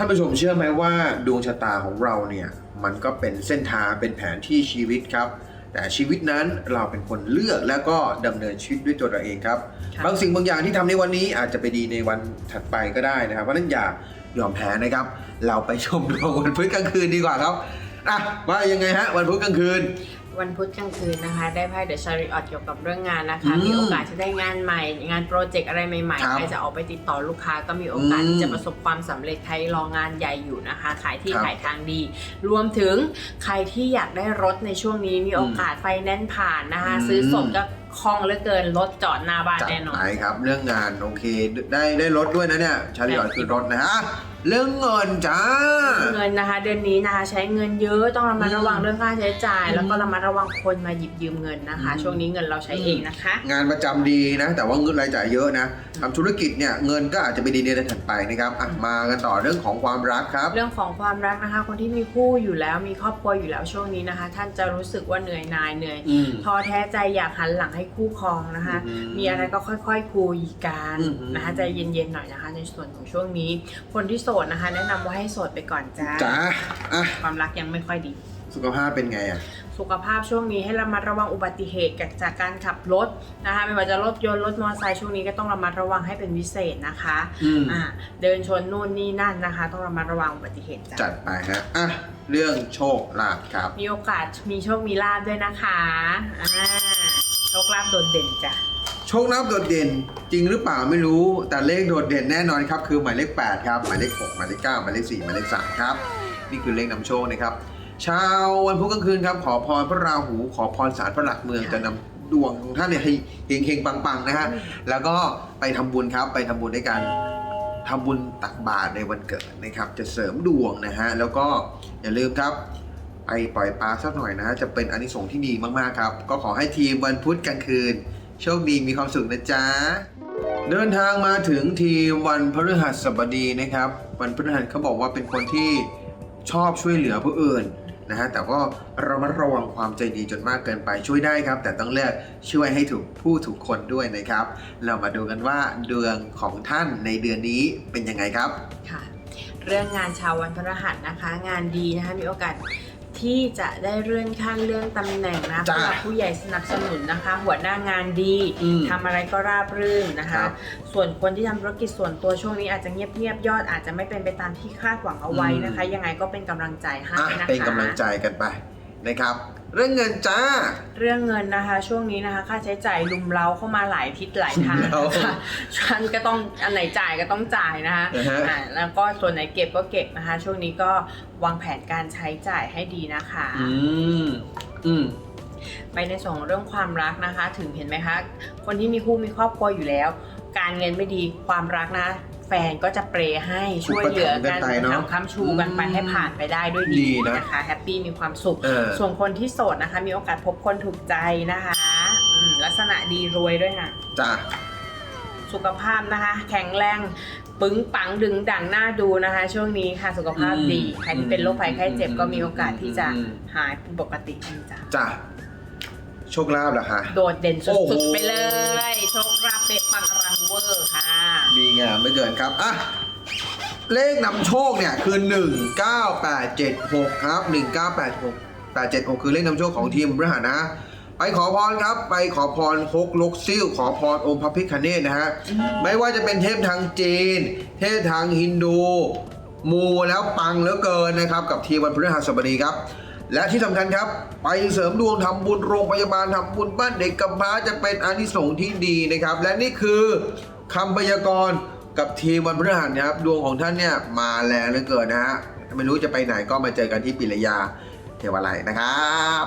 ท่านผู้ชมเชื่อไหมว่าดวงชะตาของเราเนี่ยมันก็เป็นเส้นทางเป็นแผนที่ชีวิตครับ แต่ชีวิตนั้นเราเป็นคนเลือกแล้วก็ดำเนินชีวิตด้วยตัวเราเองครับค่ะบางสิ่งบางอย่างที่ทำในวันนี้อาจจะไปดีในวันถัดไปก็ได้นะครับเพราะฉะนั้นอย่ายอมแพ้นะครับ เราไปชมดวงวันพุธกลางคืนดีกว่าครับอะว่ายังไงฮะวันพุธกลางคืน วันพุธกลางคืนนะคะ ได้ไพ่เดอะชาริออตเกี่ยวกับเรื่องงานนะคะ อืมมีโอกาสจะได้งานใหม่ งานโปรเจกต์อะไรใหม่ครัๆ บใครจะออกไปติดต่อลูกค้าก็มีโอกาสอืมที่จะประสบความสำเร็จใครรองานใหญ่อยู่นะคะ ขายที่ครับขายทางดี รวมถึงใครที่อยากได้รถในช่วงนี้มีโอกาสไฟแนนซ์ผ่านนะคะ อืม ซื้อสดก็คล่องเหลือเกินรถจอดหน้าบ้านจัดแน่นอน ไปครับ เรื่องงานโอเค ได้ได้รถด้วยนะเนี่ย ชาลีออดคือรถนะฮะเรื่องเงินจ้า เงินนะคะ เดือนนี้นะคะใช้เงินเยอะต้องระมัดระวังเรื่องค่าใช้จ่ายอืมแล้วก็ระมัดระวังคนมาหยิบยืมเงินนะคะอืมช่วงนี้เงินเราใช้เองนะคะ งานประจำดีนะ แต่ว่าเงินรายจ่ายเยอะนะทำธุรกิจเนี่ยเงินก็อาจจะไปดีในเดือนถัดไปนะครับอะมากันต่อเรื่องของความรักครับ เรื่องของความรักนะคะ คนที่มีคู่อยู่แล้วมีครอบครัวอยู่แล้วช่วงนี้นะคะ ท่านจะรู้สึกว่าเหนื่อยหนายเหนื่อยอืมท้อแท้ใจอยากหันหลังให้คู่ครองนะคะอืมมีอะไรก็ค่อย ๆ คุยกันอืมนะคะใจเย็นๆหน่อยนะคะ ในส่วนของช่วงนี้คนที่โสดนะคะ แนะนำว่าให้โสดไปก่อนจ้าจ้าอะความรักยังไม่ค่อยดี สุขภาพเป็นไงอะ สุขภาพช่วงนี้ให้ระมัดระวังอุบัติเหตุจากการขับรถนะคะไม่ว่าจะรถยนต์รถมอเตอร์ไซค์ช่วงนี้ก็ต้องระมัดระวังให้เป็นพิเศษนะคะอืมอ่าเดินชนนู่นนี่นั่นนะคะ ต้องระมัดระวังอุบัติเหตุจ้ะจัดไปฮะอะเรื่องโชคลาภครับ มีโอกาสมีโชคมีลาบด้วยนะคะอ่าโชคลาบโดดเด่นจ้ะ โชคลาภโดดเด่นจริงหรือเปล่าไม่รู้ แต่เลขโดดเด่นแน่นอนครับคือหมายเลข 8 ครับ หมายเลข 6 หมายเลข 9 หมายเลข 4 หมายเลข 3 ครับ นี่คือเลขนำโชคนะครับชาววันพุธกลางคืนครับ ขอพรพระราหู ขอพรสารพระหลักเมืองจะนำดวงของท่านเนี่ยให้เฮงๆปังๆนะฮะแล้วก็ไปทำบุญครับไปทำบุญด้วยกันทำบุญตักบาตรในวันเกิดนะครับ จะเสริมดวงนะฮะแล้วก็อย่าลืมครับไปปล่อยปลาสักหน่อยนะฮะจะเป็นอานิสงส์ที่ดีมากๆครับ ก็ขอให้ทีมวันพุธกลางคืน โชคดีมีความสุขนะจ๊ะ เดินทางมาถึงทีวันพฤหัสบดีนะครับ วันพฤหัสเขาบอกว่าเป็นคนที่ชอบช่วยเหลือผู้อื่นนะฮะแต่ก็ระมัดระวังความใจดีจนมากเกินไปช่วยได้ครับ แต่ต้องเลือกช่วยให้ถูกผู้ถูกคนด้วยนะครับ เรามาดูกันว่าดวงของท่านในเดือนนี้เป็นยังไงครับค่ะ เรื่องงานชาววันพฤหัสนะคะ งานดีนะคะมีโอกาส ที่จะได้เลื่อนขั้นเลื่อนตำแหน่งนะจ้ะผู้หลักผู้ใหญ่สนับสนุนนะคะ หัวหน้างานดีอืมทำอะไรก็ราบรื่นนะครัคะ บส่วนคนที่ทำธุรกิจส่วนตัวช่วงนี้อาจจะเงียบๆยอดอาจจะไม่เป็นไปตามที่คาดหวังเอาไว้นะคะยังไงก็เป็นกำลังใจให้อะนะคะ เป็นกำลังใจกันไปนะครับเรื่องเงินจ้า เรื่องเงินนะคะ ช่วงนี้นะคะค่าใช้จ่ายลุมเล้าเข้ามาหลายทิศหลายทางลุมเล้านะคะฉันก็ต้องอันไหนจ่ายก็ต้องจ่ายนะคะนะฮะอ่าแล้วก็ส่วนไหนเก็บก็เก็บนะคะ ช่วงนี้ก็วางแผนการใช้จ่ายให้ดีนะคะ อืมอืมไปในส่วนของเรื่องความรักนะคะ ถึงเห็นไหมคะ คนที่มีคู่มีครอบครัวอยู่แล้ว การเงินไม่ดีความรักนะ แฟนก็จะเปรย์ให้ช่วยเหลือกันอุปถัมภ์กันไปเนอะทำค้ำชูกันไปอืมให้ผ่านไปได้ด้วยดีดีนะนะคะแฮปปี้มีความสุขเออส่วนคนที่โสดนะคะ มีโอกาสพบคนถูกใจนะคะอืมลักษณะดีรวยด้วยค่ะจ้าสุขภาพนะคะ แข็งแรงปึ้งปังดึงดังหน้าดูนะคะ ช่วงนี้ค่ะสุขภาพดีอืมใครที่เป็นโรคภัยไข้เจ็บอืมก็มีโอกาสที่จะอืมหายเป็นปกตินะจ้ะจ้าโชคลาภเหรอคะโดดเด่นโอ้โหสุดๆไปเลย โชคลาภเปะปังอรังเวอร์ค่ะดี งามไม่เกินครับอะเลขนำโชคเนี่ยคือ 19876 ครับ 1986876 คือเลขนำโชคของทีมบริหารนะ ไปขอพรครับ ไปขอพรฮกลกซิ่วขอพรองค์พระพิฆเนศนะฮะ ไม่ว่าจะเป็นเทพทางจีน เทพทางฮินดู มูแล้วปังเหลือเกินนะครับ กับทีมวันพฤหัสบดีครับ และที่สำคัญครับ ไปเสริมดวงทำบุญโรงพยาบาลทำบุญบ้านเด็กกำพร้าจะเป็นอานิสงส์ที่ดีนะครับ และนี่คือคำพยากรณ์กับทีมวันพฤหัสครับ ดวงของท่านเนี่ยมาแรงเหลือเกินนะฮะไม่รู้จะไปไหนก็มาเจอกันที่ปิรยาเทวาลัยนะครับ